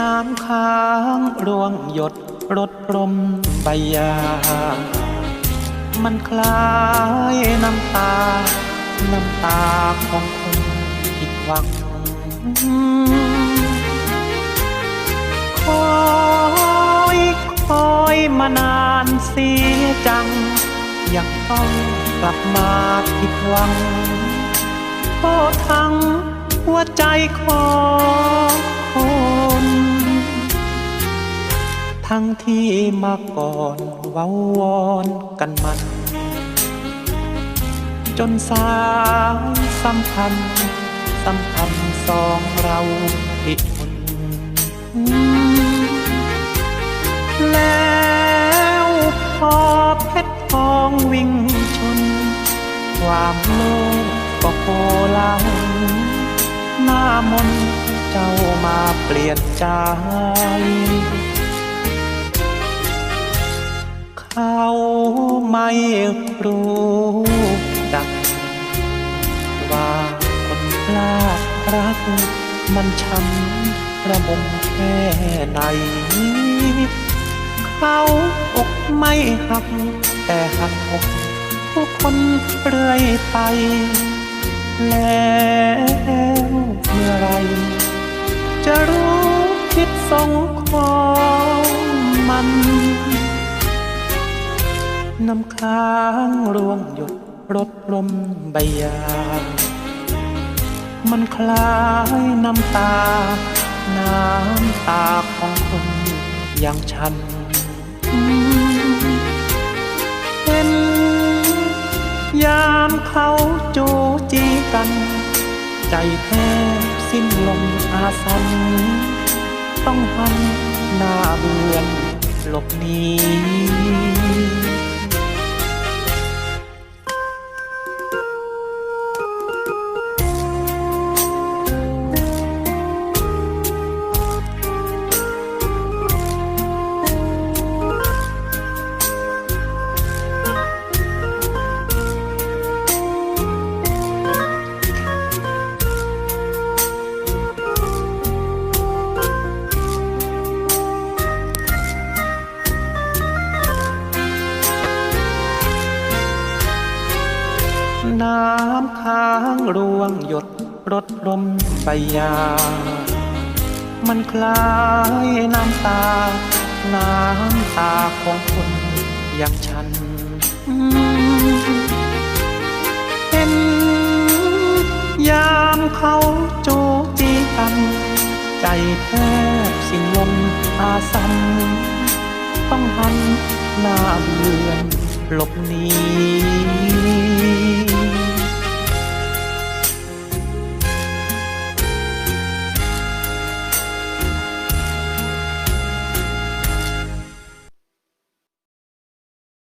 น้ำค้างร่วงหยดรดรมใบยา มันคล้ายน้ำตา น้ำตาของคนผิดหวัง คอยคอยมานานเสียจัง ยังต้องกลับมาผิดหวังโทษทั้งหัวใจของ ทั้งที่มาก่อนเว้าวอนกันมัน จนสายสัมพันธ์สัมพันธ์สองเราติดทนแล้วพอเพชรทองวิ่งชน ความโลภก็โกลาหลหน้ามนต์เจ้ามาเปลี่ยนใจ เขาไม่รู้ดัก ว่าคนพลารัก มันช้ำระบมแค่ไหน เขาอกไม่หัก แต่หักอกผู้คนเรื่อยไป แล้วเมื่อไร จะรู้คิดสงของมัน น้ำค้างร่วงหยดรดลมใบยา มันคล้ายน้ำตา น้ำตาของคนอย่างฉันเห็นยามเขาจูจีกัน ใจแทบสิ้นลมอาสัน ต้องหันหน้าเบือนหลบหนี น้ำค้างร่วงหยดรดลมใบยา มันคล้ายน้ำตา น้ำตาของคนอย่างฉันเห็นยามเขาจูจีกัน ใจแทบสิ้นลมอาสันต้องหันหน้าเบือนหลบหนี